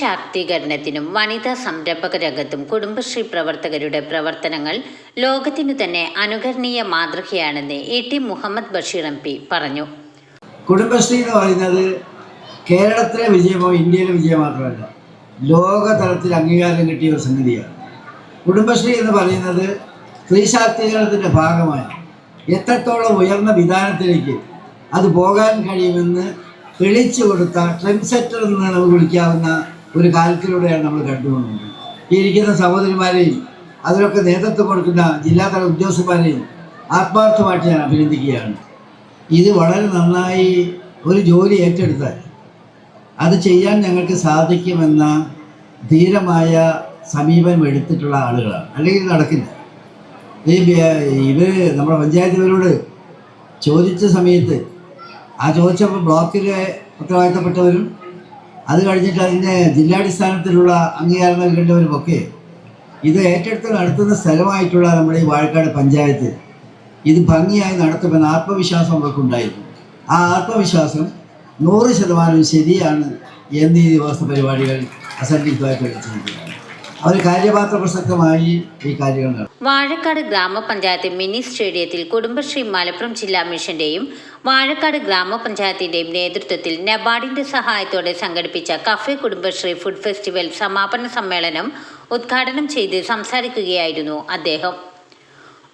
ശാക്തീകരണത്തിനും വനിതാ സംരംഭക രംഗത്തും കുടുംബശ്രീ പ്രവർത്തകരുടെ പ്രവർത്തനങ്ങൾ ലോകത്തിനു തന്നെ അനുകരണീയ മാതൃകയാണെന്ന് A T Muhammad Basheer M P പറഞ്ഞു. കുടുംബശ്രീ എന്ന് പറയുന്നത് കേരളത്തിലെ വിജയമോ ഇന്ത്യയിലെ വിജയം മാത്രമല്ല ലോകതലത്തിൽ അംഗീകാരം കിട്ടിയ ഒരു സംഗതിയാണ്. കുടുംബശ്രീ എന്ന് പറയുന്നത് സ്ത്രീ ശാക്തീകരണത്തിന്റെ ഭാഗമായി എത്രത്തോളം ഉയർന്ന വിധാനത്തിലേക്ക് അത് പോകാൻ കഴിയുമെന്ന് തെളിച്ചു കൊടുത്ത ട്രെൻസെറ്റർ എന്ന് നമുക്ക് വിളിക്കാവുന്ന ഒരു കാലത്തിലൂടെയാണ് നമ്മൾ കണ്ടുപോകുന്നത്. ഈ ഇരിക്കുന്ന സഹോദരിമാരെയും അതിലൊക്കെ നേതൃത്വം കൊടുക്കുന്ന ജില്ലാതല ഉദ്യോഗസ്ഥന്മാരെയും ആത്മാർത്ഥമായിട്ട് ഞാൻ അഭിനന്ദിക്കുകയാണ്. ഇത് വളരെ നന്നായി ഒരു ജോലി ഏറ്റെടുത്താൽ അത് ചെയ്യാൻ ഞങ്ങൾക്ക് സാധിക്കുമെന്ന ധീരമായ സമീപനം എടുത്തിട്ടുള്ള ആളുകളാണ്. അല്ലെങ്കിൽ നടക്കില്ല. ഈ ഇവർ നമ്മുടെ പഞ്ചായത്തുകാരോട് ചോദിച്ച സമയത്ത് ആ ചോദിച്ചപ്പോൾ ബ്ലോക്കിലെ ഉത്തരവാദിത്തപ്പെട്ടവരും അത് കഴിഞ്ഞിട്ട് അതിന്റെ ജില്ലാടിസ്ഥാനത്തിലുള്ള അംഗീകാരം നൽകേണ്ടവരുമൊക്കെ ഇത് ഏറ്റെടുത്ത് നടത്തുന്ന സ്ഥലമായിട്ടുള്ള നമ്മുടെ ഈ വാഴക്കാട് പഞ്ചായത്ത് ഇത് ഭംഗിയായി നടത്തുമെന്ന ആത്മവിശ്വാസം അവർക്കുണ്ടായിരുന്നു. ആ ആത്മവിശ്വാസം നൂറ് ശതമാനം ശരിയാണ് എന്നീ ദിവസ പരിപാടികൾ അസന്നിഗ്ധമായിട്ട് എടുത്തിരിക്കുകയാണ് ഈ വാഴക്കാട് ഗ്രാമപഞ്ചായത്ത് മിനി സ്റ്റേഡിയത്തിൽ കുടുംബശ്രീ മലപ്പുറം ജില്ലാ മിഷന്റെയും വാഴക്കാട് ഗ്രാമപഞ്ചായത്തിന്റെയും നേതൃത്വത്തിൽ നബാർഡിന്റെ സഹായത്തോടെ സംഘടിപ്പിച്ച കഫേ കുടുംബശ്രീ ഫുഡ് ഫെസ്റ്റിവൽ സമാപന സമ്മേളനം ഉദ്ഘാടനം ചെയ്ത് സംസാരിക്കുകയായിരുന്നു അദ്ദേഹം.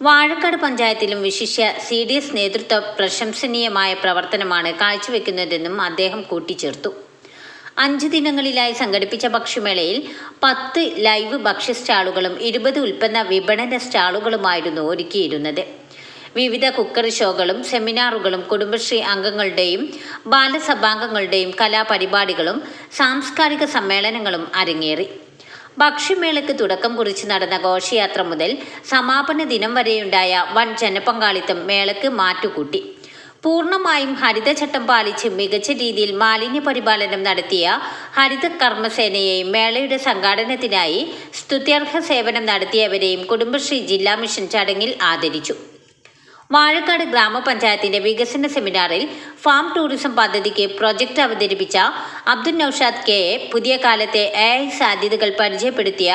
വാഴക്കാട് പഞ്ചായത്തിലും വിശിഷ്യ സി ഡി എസ് നേതൃത്വ പ്രശംസനീയമായ പ്രവർത്തനമാണ് കാഴ്ചവെക്കുന്നതെന്നും അദ്ദേഹം കൂട്ടിച്ചേർത്തു. അഞ്ച് ദിനങ്ങളിലായി സംഘടിപ്പിച്ച ഭക്ഷ്യമേളയിൽ പത്ത് ലൈവ് ഭക്ഷ്യ സ്റ്റാളുകളും ഇരുപത് ഉൽപ്പന്ന വിപണന സ്റ്റാളുകളുമായിരുന്നു ഒരുക്കിയിരുന്നത്. വിവിധ കുക്കറി ഷോകളും സെമിനാറുകളും കുടുംബശ്രീ അംഗങ്ങളുടെയും ബാലസഭാംഗങ്ങളുടെയും കലാപരിപാടികളും സാംസ്കാരിക സമ്മേളനങ്ങളും അരങ്ങേറി. ഭക്ഷ്യമേളയ്ക്ക് തുടക്കം കുറിച്ച് നടന്ന ഘോഷയാത്ര മുതൽ സമാപന ദിനം വരെയുണ്ടായ വൻ ജനപങ്കാളിത്തം മേളയ്ക്ക് മാറ്റുകൂട്ടി. പൂർണമായും ഹരിതചട്ടം പാലിച്ച് മികച്ച രീതിയിൽ മാലിന്യ പരിപാലനം നടത്തിയ ഹരിത കർമ്മസേനയെയും മേളയുടെ സംഘാടനത്തിനായി സ്തുത്യർഹ സേവനം നടത്തിയവരെയും കുടുംബശ്രീ ജില്ലാ മിഷൻ ചടങ്ങിൽ ആദരിച്ചു. വാഴക്കാട് ഗ്രാമപഞ്ചായത്തിന്റെ വികസന സെമിനാറിൽ ഫാം ടൂറിസം പദ്ധതിക്ക് പ്രൊജക്ട് അവതരിപ്പിച്ച അബ്ദുൽ നൌഷാദ് കെ എ പുതിയ കാലത്തെ എ ഐ സാധ്യതകൾ പരിചയപ്പെടുത്തിയ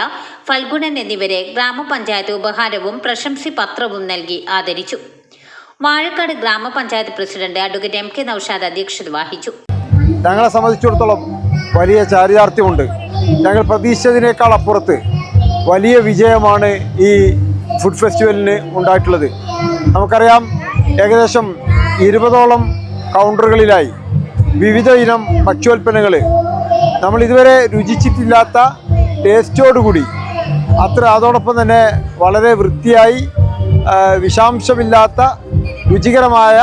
ഫൽഗുണൻ എന്നിവരെ ഗ്രാമപഞ്ചായത്ത് ഉപഹാരവും പ്രശംസി പത്രവും നൽകി ആദരിച്ചു. വാഴക്കാട് ഗ്രാമപഞ്ചായത്ത് president advocate M K Noushad അധ്യക്ഷത വഹിച്ചു. ഞങ്ങളെ സംബന്ധിച്ചിടത്തോളം വലിയ ചാരിതാർത്ഥ്യമുണ്ട്. ഞങ്ങൾ പ്രതീക്ഷിച്ചതിനേക്കാൾ അപ്പുറത്ത് വലിയ വിജയമാണ് ഈ ഫുഡ് ഫെസ്റ്റിവലിന് ഉണ്ടായിട്ടുള്ളത്. നമുക്കറിയാം ഏകദേശം ഇരുപതോളം കൗണ്ടറുകളിലായി വിവിധ ഇനം ഭക്ഷ്യോൽപ്പന്നങ്ങൾ നമ്മൾ ഇതുവരെ രുചിച്ചിട്ടില്ലാത്ത ടേസ്റ്റോടുകൂടി അത്ര അതോടൊപ്പം തന്നെ വളരെ വൃത്തിയായി വിഷാംശമില്ലാത്ത രുചികരമായ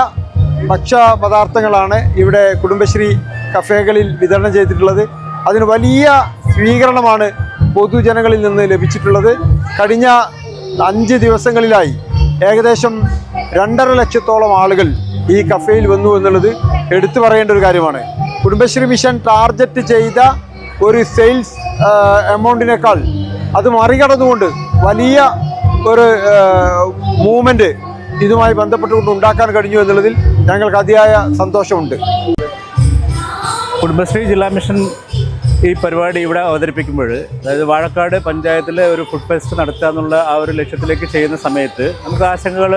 ഭക്ഷ്യ പദാർത്ഥങ്ങളാണ് ഇവിടെ കുടുംബശ്രീ കഫേകളിൽ വിതരണം ചെയ്തിട്ടുള്ളത്. അതിന് വലിയ സ്വീകരണമാണ് പൊതുജനങ്ങളിൽ നിന്ന് ലഭിച്ചിട്ടുള്ളത്. കഴിഞ്ഞ അഞ്ച് ദിവസങ്ങളിലായി ഏകദേശം രണ്ടര ലക്ഷത്തോളം ആളുകൾ ഈ കഫേയിൽ വന്നു എന്നുള്ളത് എടുത്തു പറയേണ്ട ഒരു കാര്യമാണ്. കുടുംബശ്രീ മിഷൻ ടാർജറ്റ് ചെയ്ത ഒരു സെയിൽസ് എമൗണ്ടിനേക്കാൾ അത് മറികടന്നുകൊണ്ട് വലിയ ഒരു മൂവ്മെന്റ് ഇതുമായി ബന്ധപ്പെട്ടുകൊണ്ട് ഉണ്ടാക്കാൻ കഴിഞ്ഞു എന്നുള്ളതിൽ ഞങ്ങൾക്ക് അതിയായ സന്തോഷമുണ്ട്. കുടുംബശ്രീ ജില്ലാ മിഷൻ ഈ പരിപാടി ഇവിടെ അവതരിപ്പിക്കുമ്പോൾ അതായത് വാഴക്കാട് പഞ്ചായത്തിലെ ഒരു ഫുഡ് ഫെസ്റ്റ് നടത്തുക എന്നുള്ള ആ ഒരു ലക്ഷ്യത്തിലേക്ക് ചെയ്യുന്ന സമയത്ത് നമുക്ക് ആശങ്കകൾ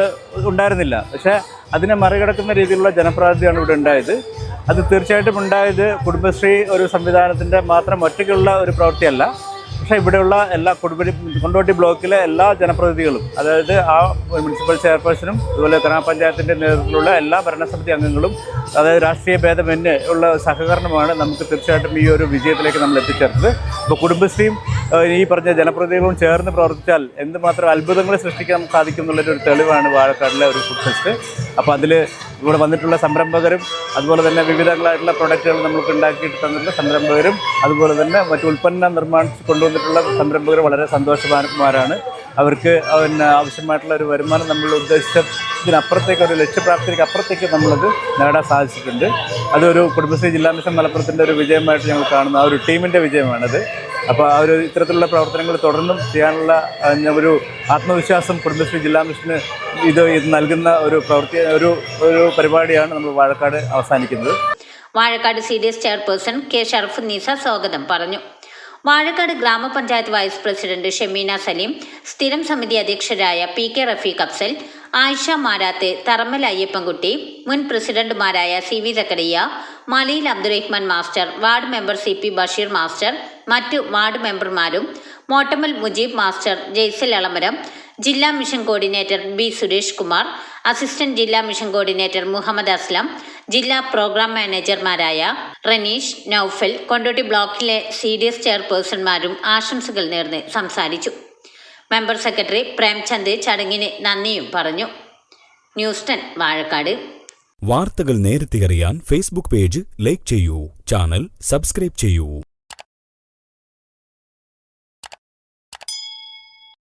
ഉണ്ടായിരുന്നില്ല. പക്ഷേ അതിനെ മറികടക്കുന്ന രീതിയിലുള്ള ജനപ്രാതിനിധിയാണ് ഇവിടെ ഉണ്ടായത്. അത് തീർച്ചയായിട്ടും ഉണ്ടായത് കുടുംബശ്രീ ഒരു സംവിധാനത്തിന്റെ മാത്രം ഒറ്റയ്ക്കുള്ള ഒരു പ്രവൃത്തിയല്ല. പക്ഷേ ഇവിടെയുള്ള എല്ലാ കൊടുപടി കൊണ്ടോട്ടി ബ്ലോക്കിലെ എല്ലാ ജനപ്രതിനിധികളും അതായത് ആ മുനിസിപ്പൽ ചെയർപേഴ്സണും അതുപോലെ ഗ്രാമപഞ്ചായത്തിന്റെ നേതൃത്വത്തിലുള്ള എല്ലാ ഭരണസമിതി അംഗങ്ങളും അതായത് രാഷ്ട്രീയ ഭേദമന്യേ ഉള്ള സഹകരണമാണ് നമുക്ക് തീർച്ചയായിട്ടും ഈ ഒരു വിജയത്തിലേക്ക് നമ്മൾ എത്തിച്ചേർത്തത്. അപ്പോൾ കുടുംബശ്രീയും ഈ പറഞ്ഞ ജനപ്രതിനിധികളും ചേർന്ന് പ്രവർത്തിച്ചാൽ എന്തുമാത്രം അത്ഭുതങ്ങൾ സൃഷ്ടിക്കാൻ സാധിക്കും എന്നുള്ളൊരു തെളിവാണ് വാഴക്കാടിലെ ഒരു ഫുഡ് ഫെസ്റ്റ് അപ്പോൾ അതിൽ ഇവിടെ വന്നിട്ടുള്ള സംരംഭകരും അതുപോലെ തന്നെ വിവിധങ്ങളായിട്ടുള്ള പ്രൊഡക്റ്റുകൾ നമുക്ക് ഉണ്ടാക്കിയിട്ട് തന്നിട്ടുള്ള സംരംഭകരും അതുപോലെ തന്നെ മറ്റു ഉൽപ്പന്നം നിർമ്മാണിച്ച് കൊണ്ടുവന്നിട്ടുള്ള സംരംഭകർ വളരെ സന്തോഷവാന്മാരാണ്. അവർക്ക് പിന്നെ ആവശ്യമായിട്ടുള്ള ഒരു വരുമാനം നമ്മൾ ഉദ്ദേശിച്ചതിനപ്പുറത്തേക്ക് ഒരു ലക്ഷ്യപ്രാപ്തിക്ക് അപ്പുറത്തേക്ക് നമ്മളത് നേടാൻ സാധിച്ചിട്ടുണ്ട്. അതൊരു കുടുംബശ്രീ ജില്ലാ മിഷൻ മലപ്പുറത്തിന്റെ ഒരു വിജയമായിട്ട് ഞങ്ങൾ കാണുന്ന. ആ ഒരു ടീമിന്റെ വിജയമാണത്. അപ്പോൾ ആ ഒരു ഇത്തരത്തിലുള്ള പ്രവർത്തനങ്ങൾ തുടർന്നും ചെയ്യാനുള്ള ഒരു ആത്മവിശ്വാസം കുടുംബശ്രീ ജില്ലാ മിഷന് ഇത് ഇത് നൽകുന്ന ഒരു പ്രവൃത്തി ഒരു ഒരു പരിപാടിയാണ് നമ്മൾ വാഴക്കാട് അവസാനിക്കുന്നത്. Vazhakkad C D S chairperson K Sharaf Neesa സ്വാഗതം പറഞ്ഞു. വാഴക്കാട് ഗ്രാമപഞ്ചായത്ത് വൈസ് പ്രസിഡന്റ് ഷെമീന സലീം സ്ഥിരം സമിതി അധ്യക്ഷരായ പി കെ റഫീഖ് അഫ്സൽ ആയിഷ മാരാത്ത് തറമ്മൽ അയ്യപ്പൻകുട്ടി മുൻ പ്രസിഡന്റുമാരായ C V Zakariya Malayil Abdurahman master ward member C P Basheer master മറ്റു വാർഡ് മെമ്പർമാരും മോട്ടമൽ മുജീബ് മാസ്റ്റർ ജെയ്സൽ എളമരം ജില്ലാ mission coordinator B Suresh Kumar assistant ജില്ലാ മിഷൻ കോർഡിനേറ്റർ മുഹമ്മദ് അസ്ലം ജില്ലാ പ്രോഗ്രാം മാനേജർമാരായ റനീഷ് നൌഫൽ കൊണ്ടോട്ടി ബ്ലോക്കിലെ സി ഡി എസ് ചെയർപേഴ്സൺമാരും ആശംസകൾ നേർന്ന് സംസാരിച്ചു. മെമ്പർ സെക്രട്ടറി പ്രേംചന്ദ് ചടങ്ങിന് നന്ദിയും പറഞ്ഞു. News ten Vazhakkad. വാർത്തകൾ നേരത്തെ അറിയാൻ ഫേസ്ബുക്ക് പേജ് ലൈക്ക് ചെയ്യൂ ചാനൽ സബ്സ്ക്രൈബ് ചെയ്യൂ.